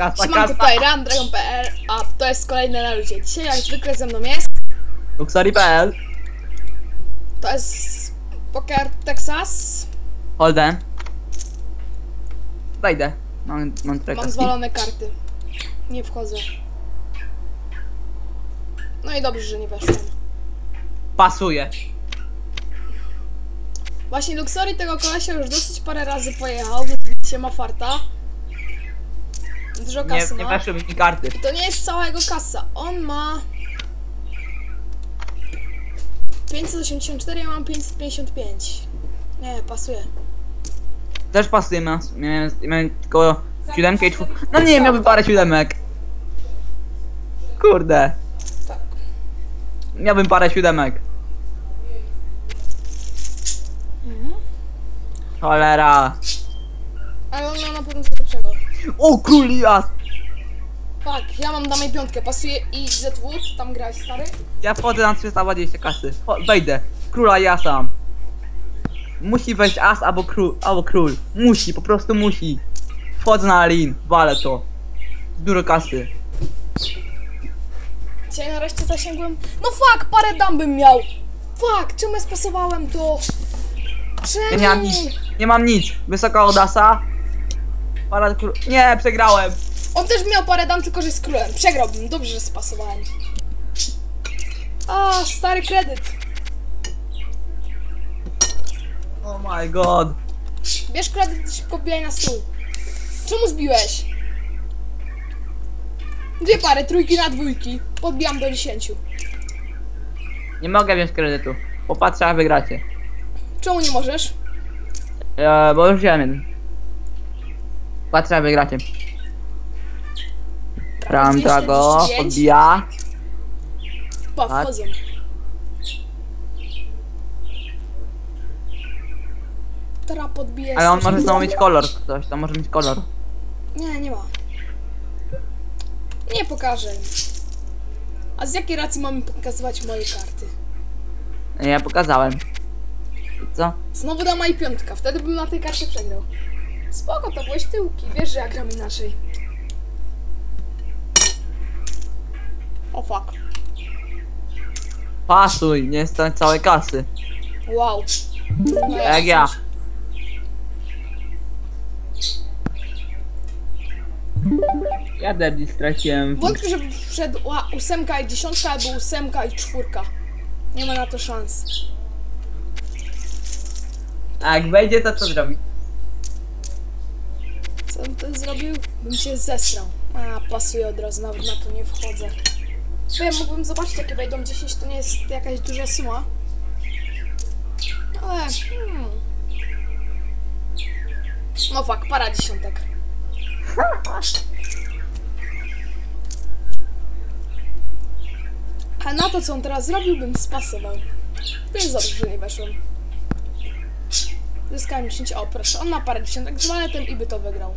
kasa, Mam kasa. tutaj randragon.pl, a to jest kolejne na ludzie. Dzisiaj jak zwykle ze mną jest, Luxury.pl to jest Poker Texas. Holden. Wejdę. Mam, mam Mam zwalone karty. Nie wchodzę. No i dobrze, że nie weszłam. Pasuje. Właśnie Luxory tego kolesia już dosyć parę razy pojechał, więc widzicie, ma farta. Dużo Nie, kasy nie ma. weszły mi karty. I to nie jest cała jego kasa. On ma 584, ja mam 555. Nie, pasuje. Też pasuje, miałem, miałem, miałem tylko siódemkę i czwórkę. No nie, miałby parę siódemek. Kurde. Tak. Miałbym parę siódemek. Mhm. Cholera. Ale on miał na pewno coś. O król jas. Tak, ja mam damę piątkę. Pasuje i ty tam grałeś stary? Ja wchodzę na 320 kasy. Wejdę. Króla jasa. Musi wejść as albo król, albo król. Musi, po prostu musi. Wchodzę na lin, walę to. Dużo kasy. Dzisiaj nareszcie zasięgłem. No fuck, parę dam bym miał. Fuck, czemu ja spasowałem to? Ja Czemu? nie mam nic. Nie mam nic. Wysoka odasa. Parę król... Nie, przegrałem. On też miał parę dam, tylko że z królem. Przegrałbym, dobrze, że spasowałem. A, stary kredyt. Oh my god. Bierz kredyt i szybko na stół. Czemu zbiłeś? Dwie pary, trójki na dwójki. Podbijam do dziesięciu. Nie mogę wziąć kredytu. Popatrzę, a wygracie. Czemu nie możesz? Eee, bo już wziąłem jeden. Patrzę, wygracie. Ramta go, 210. podbija. Pa, Tak. wchodzą. Teraz podbije. Ale on może znowu mieć kolor. Ktoś tam może mieć kolor. Nie, nie ma. Nie pokażę im. A z jakiej racji mamy pokazywać moje karty? Ja pokazałem. I co? Znowu dama i piątka, wtedy bym na tej karcie przegrał. Spoko, to byłeś tyłki, wiesz, że ja gram inaczej. O fuck. Pasuj, nie stać całej kasy. Wow. No Jak ja. Ja debil straciłem. Wątpię, żeby wszedła ósemka i dziesiątka albo ósemka i czwórka. Nie ma na to szans. A jak wejdzie, to co zrobi? Co bym to zrobił? Bym się zesrał. A, pasuje od razu, nawet na to nie wchodzę. Bo ja mógłbym zobaczyć, jakie wejdą 10, to nie jest jakaś duża suma. Ale, hmm. No fakt, para dziesiątek. A na to, co on teraz zrobił, bym spasował. Więc dobrze, że nie weszłem. Zyskałem 10. O, proszę, on ma parę dziesiątek z waletem i by to wygrał.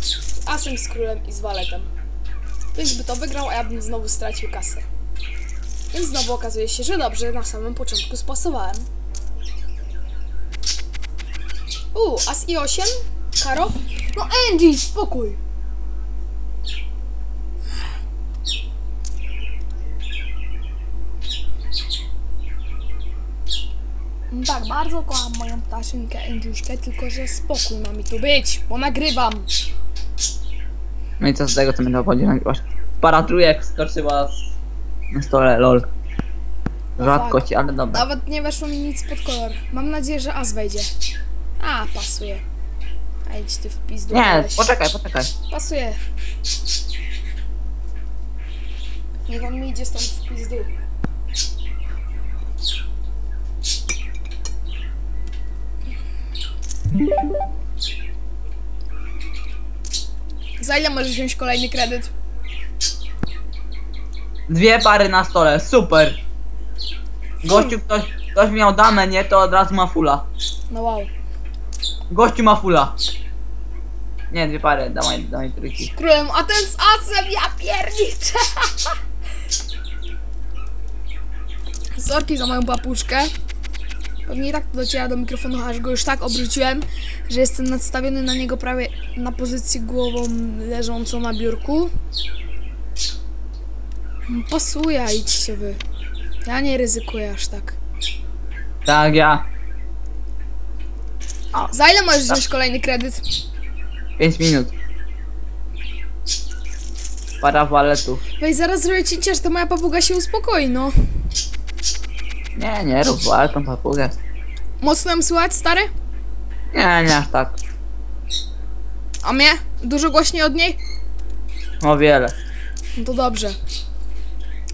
Z asem, z królem i z waletem. Więc by to wygrał, a ja bym znowu stracił kasę. Więc znowu okazuje się, że dobrze na samym początku spasowałem. U, as i 8? Karo? No Angie, spokój! Tak, bardzo kocham moją ptaszynkę Andziuśkę, tylko że spokój ma mi tu być, bo nagrywam. No i co z tego, co mnie dochodzi nagrywasz? Para trójek skoczyła z... na stole, lol. Rzadkość, ale dobra. Nawet nie weszło mi nic pod kolor. Mam nadzieję, że as wejdzie. A, pasuje. A idź ty w pizdu. Nie, koleś. poczekaj, poczekaj. Pasuje. Niech on mi idzie stąd w pizdu. Za ile możesz wziąć kolejny kredyt? Dwie pary na stole, super. Gościu, ktoś, ktoś miał damę, nie, to od razu ma fula. No wow. Gościu ma fula. Nie, dwie pary, dawaj, dawaj trójki. Królem, a ten z asem, ja pierniczę! Sorki za moją papuszkę. Pewnie i tak dociera do mikrofonu, aż go już tak obróciłem, że jestem nadstawiony na niego prawie na pozycji głową leżącą na biurku. Mm, Pasuje, idźcie wy. Ja nie ryzykuję aż tak. Tak, ja. Za ile możesz wziąć kolejny kredyt? 5 minut. Para waletów. Weź, zaraz zrobię cięcie, aż ta moja papuga się uspokoi, no. Nie, nie rób waletą papugę. Mocno ją słychać, stary? Nie, nie aż tak. A mnie? Dużo głośniej od niej? O wiele. No to dobrze.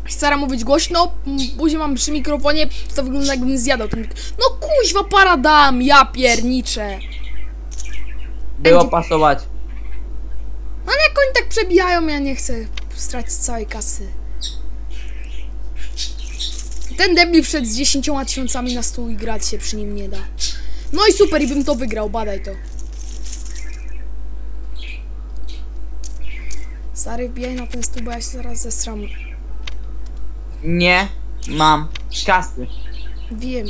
Staram mówić głośno, później mam przy mikrofonie, to wygląda jakbym zjadał ten mik- No kuźwa paradam, ja pierniczę. Było Będzie- pasować. No ale jak oni tak przebijają, ja nie chcę stracić całej kasy. Ten debil wszedł z 10 tysiącami na stół i grać się przy nim nie da. No i super, i bym to wygrał, badaj to. Stary, wbijaj na ten stół, bo ja się zaraz zesram. Nie mam kasy. Wiem.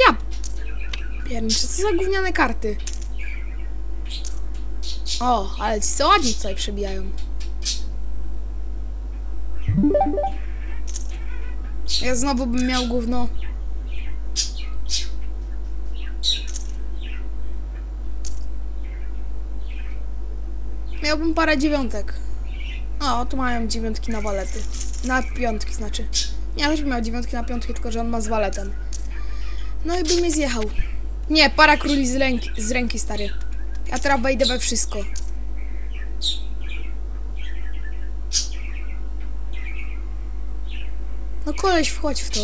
Ja. Pierniczę, co za gówniane karty. O, ale ci co ładnie tutaj przebijają. Ja znowu bym miał gówno. Miałbym parę dziewiątek. O, tu mają dziewiątki na walety. Na piątki znaczy. Ja też bym miał dziewiątki na piątki, tylko że on ma z waletem. No i by mnie zjechał. Nie, para króli z ręki, z ręki stary. Ja teraz wejdę we wszystko. No koleś, wchodź w to.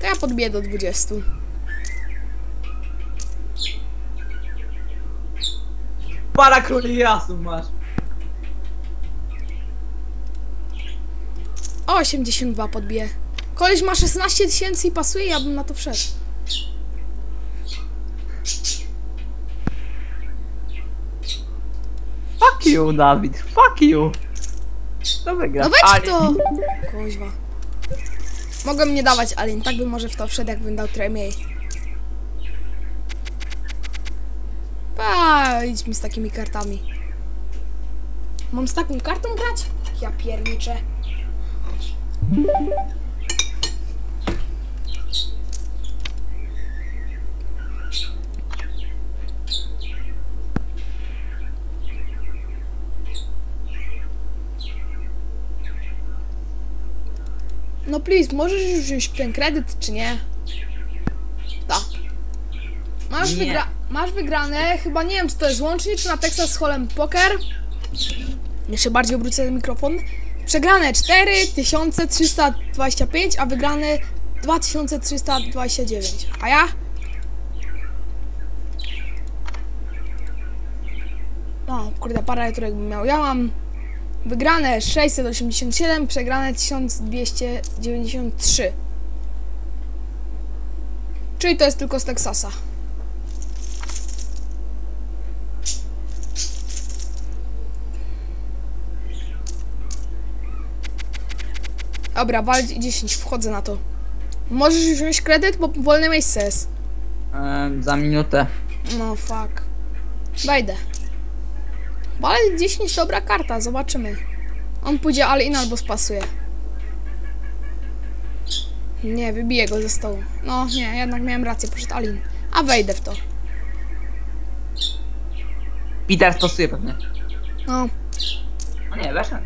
To ja podbiję do 20. Para króli jasów masz. O, 82 podbiję. Koleś ma 16 tysięcy i pasuje, ja bym na to wszedł. Fuck you, Dawid. Fuck you. To wygra. No weź to! Koźwa. Mogłem nie dawać, ale i tak bym może w to wszedł, jakbym dał trochę mniej. Pa, idź mi z takimi kartami. Mam z taką kartą grać? Ja pierniczę. No please, możesz już wziąć ten kredyt, czy nie? Tak. Masz, Nie. wygra masz wygrane, chyba nie wiem, czy to jest łącznie, czy na Texas Hold'em Poker. Jeszcze bardziej obrócę ten mikrofon. Przegrane 4325, a wygrane 2329. A ja? No, kurde, parę których bym miał. Ja mam Wygrane 687, przegrane 1293. Czyli to jest tylko z Teksasa. Dobra, walić 10, wchodzę na to. Możesz już wziąć kredyt, bo wolne miejsce jest. Em, za minutę. No fuck. Wejdę. Ale 10 dobra karta, zobaczymy. On pójdzie all in albo spasuje. Nie, wybiję go ze stołu. No nie, jednak miałem rację, poszedł all in. A wejdę w to. Peter stosuje pewnie. No, O nie, weszłem.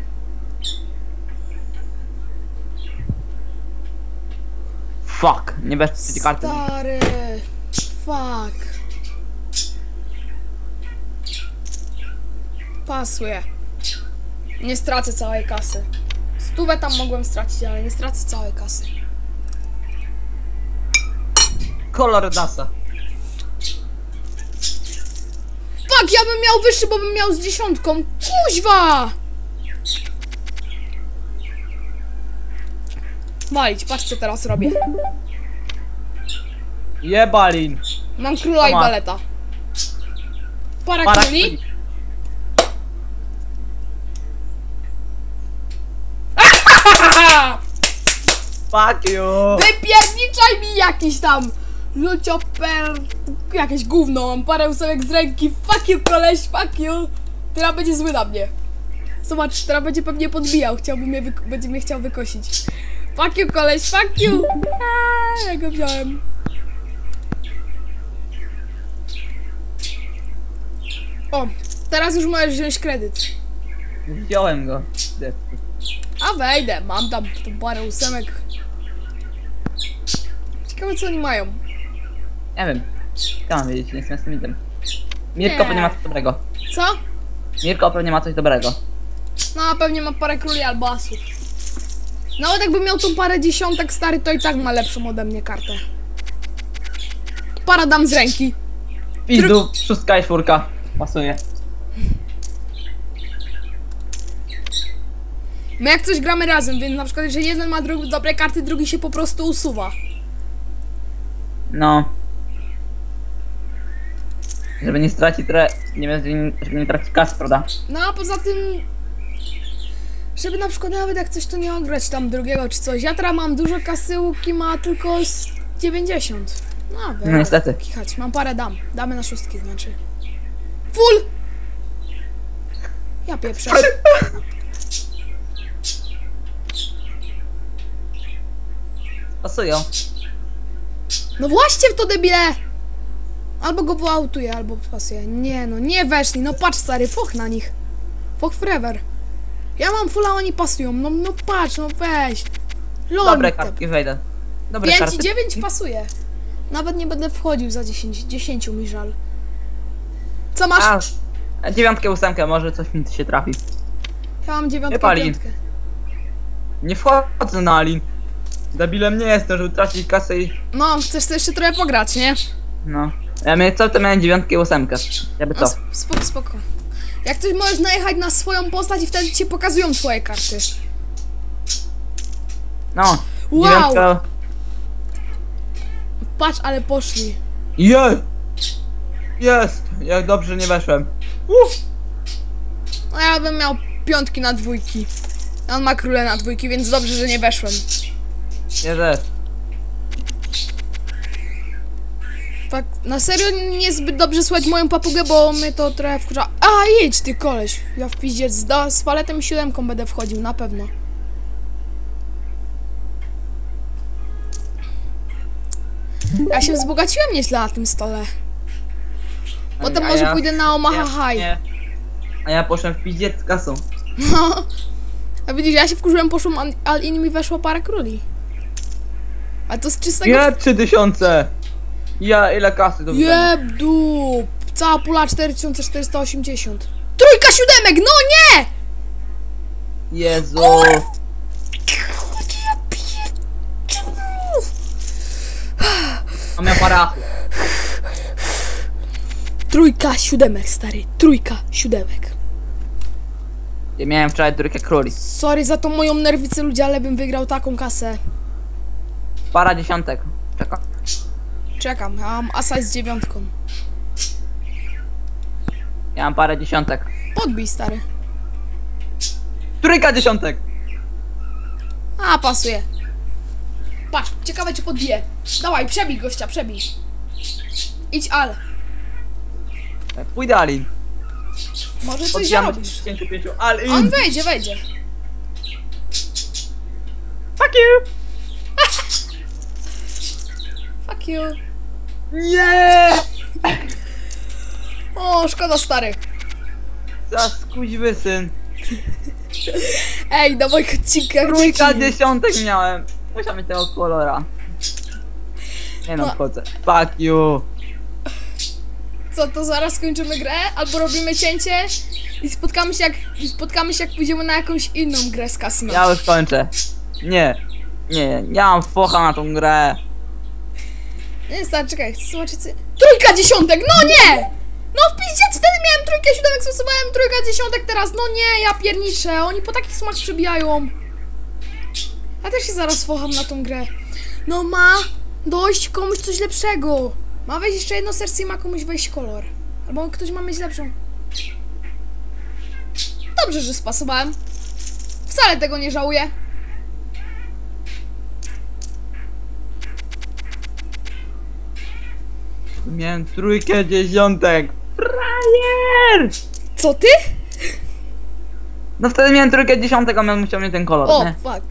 Fuck, nie bez karty. stary. Fuck. Pasuje. Nie stracę całej kasy. Stówę tam mogłem stracić, ale nie stracę całej kasy. Kolor dasa. Fuck, ja bym miał wyższy, bo bym miał z dziesiątką. Kuźwa! Walić, patrz co teraz robię. Jebalin. Mam króla i baleta. para Para króli. króli. Fuck you! Wypierniczaj mi jakiś tam lucioper, jakieś gówno, mam parę ósemek z ręki, fuck you koleś, fuck you. Teraz będzie zły na mnie. Zobacz, teraz będzie pewnie podbijał, chciałby mnie, będzie mnie chciał wykosić. Fuck you koleś, fuck you. Eee, ja go wziąłem. O, teraz już możesz wziąć kredyt. Wziąłem go. A wejdę, mam tam tą parę ósemek. Ciekawe co oni mają. Nie wiem. Chciałem wiedzieć, nie jestem z tym idem. Mirko Nie. pewnie ma coś dobrego. Co? Mirko pewnie ma coś dobrego. No, pewnie ma parę króli albo asów. Nawet jakby miał tą parę dziesiątek stary, to i tak ma lepszą ode mnie kartę. Para dam z ręki. Pizdu, szóstka i czwórka. Pasuje. My jak coś gramy razem, więc na przykład jeżeli jeden ma drugi, dobre karty, drugi się po prostu usuwa. No. Żeby nie stracić tre... Nie wiem, żeby nie tracić kasy, prawda? No a poza tym, żeby na przykład nawet jak coś to nie ograć tam drugiego czy coś. Ja teraz mam dużo kasy, Łuki ma tylko z 90. No, No będę niestety. kichać. Mam parę dam. Damy na szóstki znaczy. Full! Ja pieprzę. Pasują. No właśnie w to debile! Albo go wyautuję, albo pasuje. Nie no, nie weszli. No patrz stary, foch na nich. Foch forever. Ja mam fulla, oni pasują. No, no patrz, no weź. Lol, Dobre te- kartki wejdę. Dobre 5 karty. i 9 pasuje. Nawet nie będę wchodził za 10. 10 mi żal. Co masz? A, dziewiątkę, ósemkę, może coś mi się trafi. Ja mam dziewiątkę, piątkę. Nie wchodzę na Alin. Debilem nie jestem, żeby tracić kasę i... No, chcesz sobie jeszcze trochę pograć, nie? No. Ja miałem co, to miałem dziewiątkę i ósemkę. Jakby No, co? sp- spoko, spoko. Jak coś możesz najechać na swoją postać i wtedy ci pokazują twoje karty. No. Wow! Dziewiątka... Patrz, ale poszli. Jest! Jest! Jak dobrze nie weszłem. Uff! No ja bym miał piątki na dwójki. On ma króle na dwójki, więc dobrze, że nie weszłem. Nie rzecz. Tak, na serio niezbyt dobrze słychać moją papugę, bo mnie to trochę wkurza. A, jedź ty koleś! Ja w piździec z, z paletem i siódemką będę wchodził, na pewno. Ja się wzbogaciłem nieźle na tym stole. Potem A może ja- pójdę na Omaha ja, High. A ja poszłem w pizdziec z kasą. No. A widzisz, ja się wkurzyłem, poszłam, a inni mi weszła para króli. A to z czystego... Nie, trzy tysiące! Ja, ile kasy do? Jeb dup! Cała pula 4480. Trójka siódemek, no nie! Jezu! A miał parachu. Trójka siódemek, stary. Trójka siódemek. Ja miałem wczoraj trójkę króli. Sorry za tą moją nerwicę ludzie, ale bym wygrał taką kasę. Para dziesiątek. Czeka. Czekam, ja mam asa z dziewiątką. Ja mam parę dziesiątek. Podbij, stary. Trójka dziesiątek! A, pasuje. Patrz, ciekawe czy podbije. Dawaj, przebij gościa, przebij. Idź al. Pójdę Alin. Może coś Podbijamy zarobisz. 55 On wejdzie, wejdzie. Fuck you! Fuck you. Nie! O, szkoda, stary. Za skuźwy syn. Ej, na moich odcinkach Trójka dzieci. dziesiątek miałem. Musiał mieć tego kolora. Nie no, No. wchodzę. Fuck you! Co, to zaraz skończymy grę? Albo robimy cięcie i spotkamy się jak, i spotkamy się jak pójdziemy na jakąś inną grę z kasyno. Ja już kończę. Nie. Nie, ja mam focha na tą grę. Nie, stary, czekaj, chcę zobaczyć co... Trójka dziesiątek, no nie! No w piździe, wtedy miałem trójkę siódemek, stosowałem trójka dziesiątek teraz, no nie, ja pierniczę, oni po takich sumach przebijają. Ja też się zaraz focham na tą grę. No ma dojść komuś coś lepszego. Ma wejść jeszcze jedno serce i ma komuś wejść kolor. Albo ktoś ma mieć lepszą. Dobrze, że spasowałem. Wcale tego nie żałuję. Miałem trójkę dziesiątek. Frajer! Co ty? No wtedy miałem trójkę dziesiątek, a miał musiał mieć ten kolor, O, nie? fuck.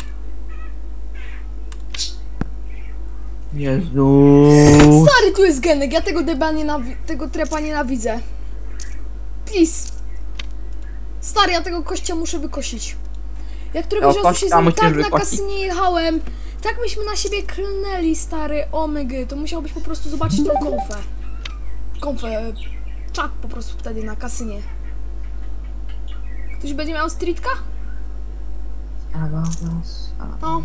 Jezu. Stary, tu jest genek, ja tego deba nienawi- tego trepa nienawidzę. Please. Stary, ja tego kościa muszę wykosić. Jak któregoś O, razu się z kościa nim tak na wykosić? kasynie jechałem, tak myśmy na siebie klnęli, stary, omygy, to musiałbyś po prostu zobaczyć tą konfę. Konfę, czat po prostu wtedy na kasynie. Ktoś będzie miał streetka? No.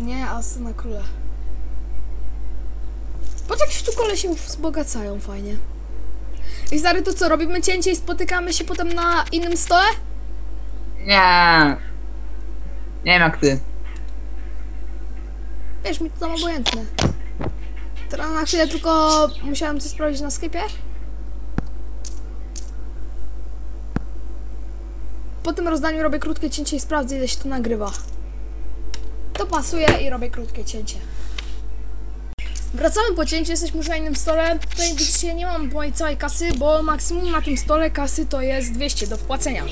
Nie, asy na króle. Patrz jak się tu kolesi wzbogacają fajnie. I stary, to co, robimy cięcie i spotykamy się potem na innym stole? Nie. Nie wiem jak ty. Wiesz, mi to tam obojętne. Teraz na chwilę tylko musiałem coś sprawdzić na sklepie. Po tym rozdaniu robię krótkie cięcie i sprawdzę ile się to nagrywa. To pasuje i robię krótkie cięcie. Wracamy po cięciu, jesteśmy już na innym stole. Tutaj widzicie, nie mam mojej całej kasy, bo maksimum na tym stole kasy to jest 200 do wpłacenia.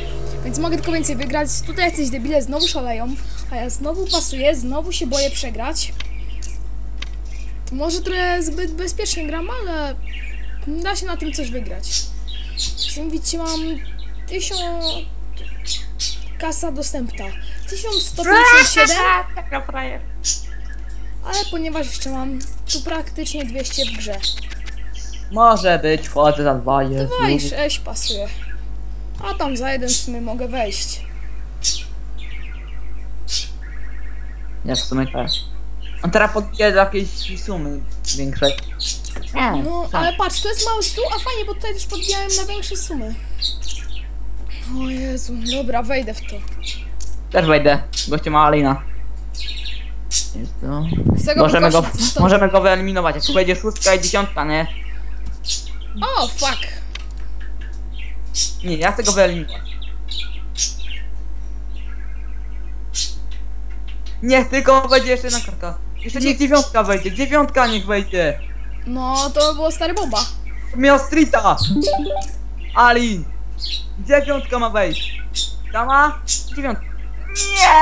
Więc mogę tylko więcej wygrać. Tutaj jacyś debile znowu szaleją, a ja znowu pasuję, znowu się boję przegrać. Może trochę zbyt bezpiecznie gram, ale da się na tym coś wygrać. Zresztą widzicie, mam 1000... Kasa dostępna. 1157, Taka frajer. Ale ponieważ jeszcze mam tu praktycznie 200 w grze. Może być, wchodzę za dwa, Jezu. 2 i 6 pasuje. A tam za jeden w sumie mogę wejść. Nie, w sumie tak. On teraz podbije do jakiejś sumy większej. Nie, No, tak. ale patrz, to jest mały stół, a fajnie, bo tutaj też podbijałem na większe sumy. O Jezu, dobra, wejdę w to. Też wejdę. Goście ma Alina. Jezu. Chcę go Możemy go, co? możemy go wyeliminować. Jak wejdzie szóstka i dziesiątka, nie? O, fuck. Nie, ja chcę go wyeliminować. Niech tylko wejdzie jeszcze jedna karta. Jeszcze niech dziewiątka wejdzie, dziewiątka niech wejdzie. No, to by było stary bomba. Miał streeta. Alin. Dziewiątka ma wejść. Dama? Dziewiątka. Nie!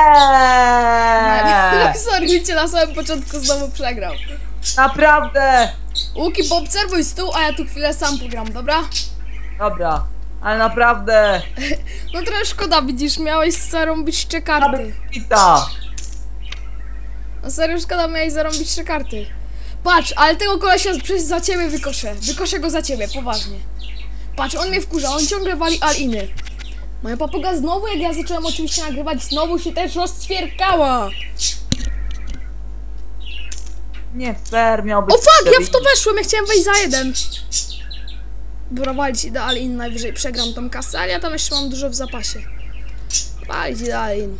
Sorry, widzicie, na samym początku znowu przegrał. Naprawdę! Łuki, poobserwuj stół, a ja tu chwilę sam pogram, dobra? Dobra, ale naprawdę. No trochę szkoda, widzisz, miałeś zarąbić karty. Aby streeta. No serio szkoda, miałeś zarąbić karty. Patrz, ale tego kolesia przez za ciebie wykoszę. Wykoszę go za ciebie, poważnie. Patrz, on mnie wkurza, on ciągle wali aliny. Moja papuga znowu, jak ja zacząłem oczywiście nagrywać, znowu się też rozćwierkała. Nie fair miał być. O fuck, ja w to weszłem, ja chciałem wejść za jeden. Dobra, walić idealin, najwyżej przegram tą kasę, ale ja tam jeszcze mam dużo w zapasie. Walić idealin.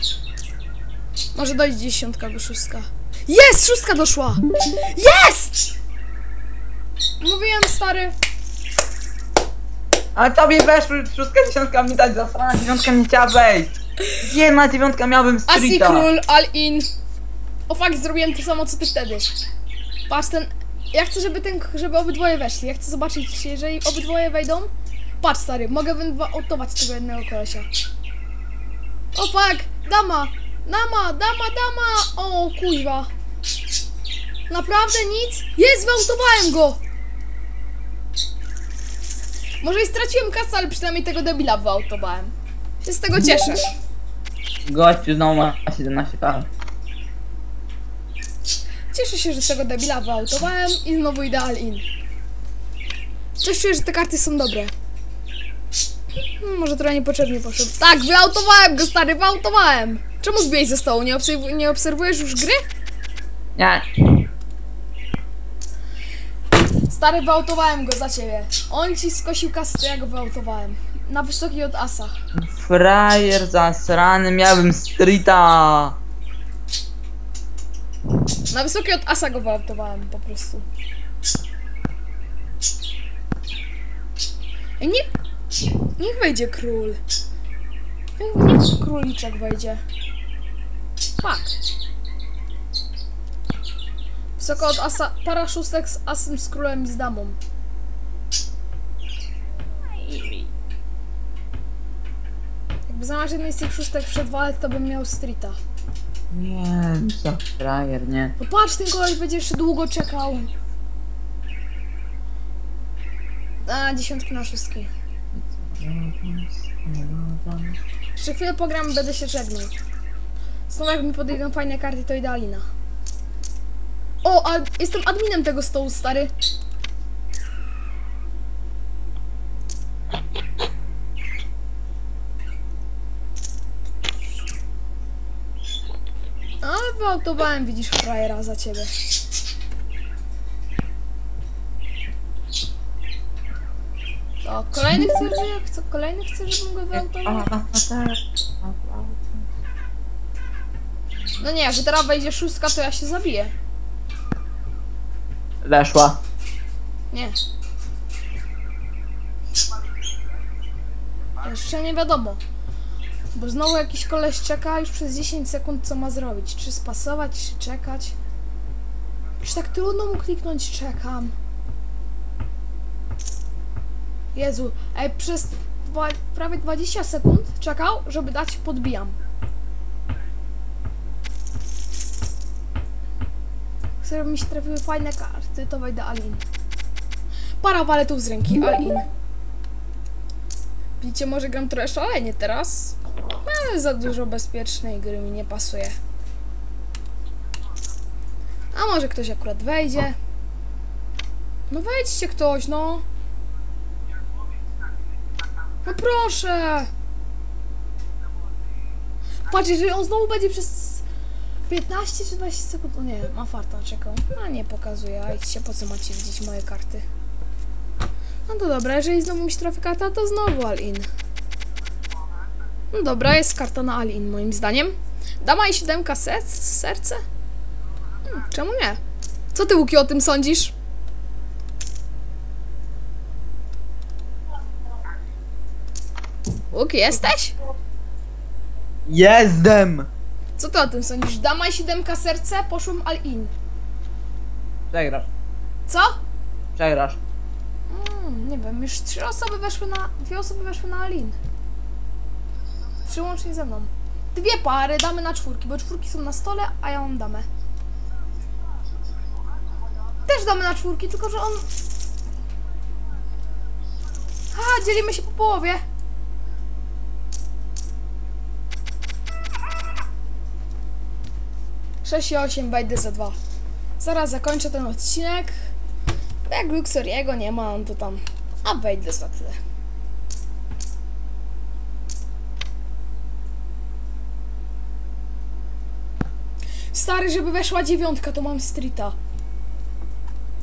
Może dojdzie dziesiątka do szóstka. Jest! Szóstka doszła! Jest! Mówiłem, stary. Ale tobie weszły szóstka, dziesiątka mi dać zasrana dziewiątka nie chciała wejść. Jedna dziewiątka miałbym Asi streeta. król, all in. O fuck, zrobiłem to samo co ty wtedy. Patrz ten. Ja chcę, żeby ten, żeby obydwoje weszli. Ja chcę zobaczyć, jeżeli obydwoje wejdą. Patrz stary, mogę wyautować tego jednego kolesia. O fuck, dama, dama, dama, dama. O kuźwa. Naprawdę nic? Jest, wyautowałem go. Może i straciłem kasę, ale przynajmniej tego debila wyautowałem. Się z tego cieszę. Gościu znowu ma 17 par. Cieszę się, że tego debila wyautowałem i znowu ideal in. Coś czuję, że te karty są dobre. Hmm, może trochę niepotrzebnie poszedł. Tak, wyautowałem go, stary, wyautowałem! Czemu zbiłeś ze stołu? Nie, obserw- nie obserwujesz już gry? Nie. Stary, wyautowałem go za ciebie. On ci skosił kasę, ja go wyautowałem. Na wysokiej od asa. Frajer zasrany, miałbym streeta. Na wysokiej od asa go wyautowałem po prostu. Ej, niech, niech wejdzie król. Niech, niech króliczek wejdzie. Fuck. Wysoko od asa, para szóstek z asem, z królem i z damą. Jakby zamiast jednej z tych szóstek przed walet, to bym miał streeta. Nie, za frajer, nie. No patrz, ten koleś będzie jeszcze długo czekał. A, dziesiątki na szóstki. Jeszcze chwilę pogram, będę się żegnał. Znowu jak mi podejdą fajne karty, to idealina. O, a jestem adminem tego stołu, stary. Ale wyautowałem, widzisz, frajera za ciebie. To kolejny chce, że chce, kolejny chce, żebym go A, wyautował? a, a, tak. A, a. No nie, że teraz wejdzie szóstka, to ja się zabiję. Weszła. Nie. Jeszcze nie wiadomo. Bo znowu jakiś koleś czeka już przez 10 sekund, co ma zrobić. Czy spasować, czy czekać. Już tak trudno mu kliknąć, czekam. Jezu, ej, przez dwa, prawie 20 sekund czekał, żeby dać podbijam. Żeby mi się trafiły fajne to wejdę Alin. Para waletów z ręki, Alin. Widzicie, może gram trochę szalenie teraz, ale za dużo bezpiecznej gry mi nie pasuje. A może ktoś akurat wejdzie? No wejdźcie ktoś, no. No proszę! Patrz, jeżeli on znowu będzie przez 15 czy 20 sekund, no nie, ma farta, czekał. A nie pokazuje, a idźcie, po co macie widzieć moje karty? No to dobra, jeżeli znowu mi się trafi karta, to znowu All-in. No dobra, jest karta na All-in moim zdaniem. Dama i siódemka serc, serce? Hmm, czemu nie? Co ty, Łuki, o tym sądzisz? Łuki, jesteś? Jestem! Co ty o tym sądzisz? Dama i siódemka serce, poszłam all-in. Przegrasz. Co? Przegrasz. Mm, nie wiem, już trzy osoby weszły na. Dwie osoby weszły na Alin. Trzy łącznie ze mną. Dwie pary damy na czwórki, bo czwórki są na stole, a ja mam damę. Też damy na czwórki, tylko że on. A, dzielimy się po połowie. Sześć i osiem, wejdę za dwa. Zaraz zakończę ten odcinek. Jak Luxoriego nie ma, on to tam. A wejdę za tyle. Stary, żeby weszła dziewiątka, to mam streeta.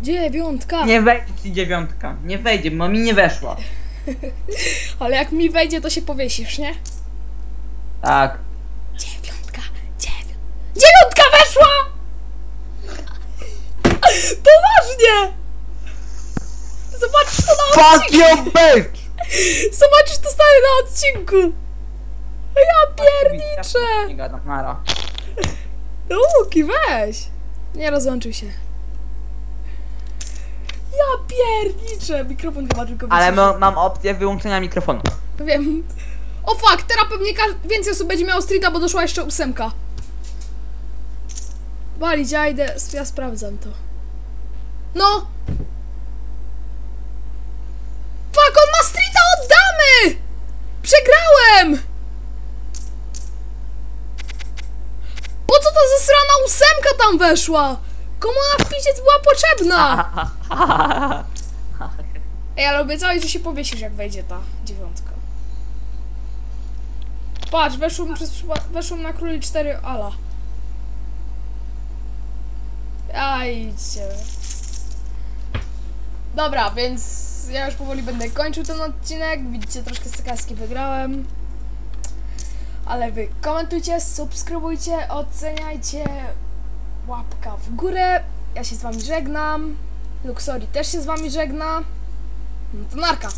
Dziewiątka! Nie wejdzie ci dziewiątka. Nie wejdzie, bo mi nie weszła. Ale jak mi wejdzie, to się powiesisz, nie? Tak. Dziewiątka weszła! Poważnie! Zobaczysz to na Fuck odcinku! your bitch! Zobaczysz to stary na odcinku! Ja pierniczę! Nie gadam, nara. Łuki, weź! Nie rozłączył się. Ja pierniczę! Mikrofon chyba tylko Ale wyciszył. ma, mam opcję wyłączenia mikrofonu. Wiem. O fuck, teraz pewnie ka- więcej osób będzie miało streeta, bo doszła jeszcze ósemka. Walić, ja idę, ja sprawdzam to. No! Fuck, on ma streeta od damy! Przegrałem! Po co ta zesrana ósemka tam weszła? Komu ona w piździec była potrzebna? Ej, ale obiecałeś, że się powiesisz, jak wejdzie ta dziewiątka. Patrz, weszłam, przez, na króli 4 ala. Idźcie. Dobra, więc ja już powoli będę kończył ten odcinek. Widzicie, troszkę stakaski wygrałem. Ale wy komentujcie, subskrybujcie, oceniajcie. Łapka w górę. Ja się z wami żegnam. Luxori też się z wami żegna. No to narka.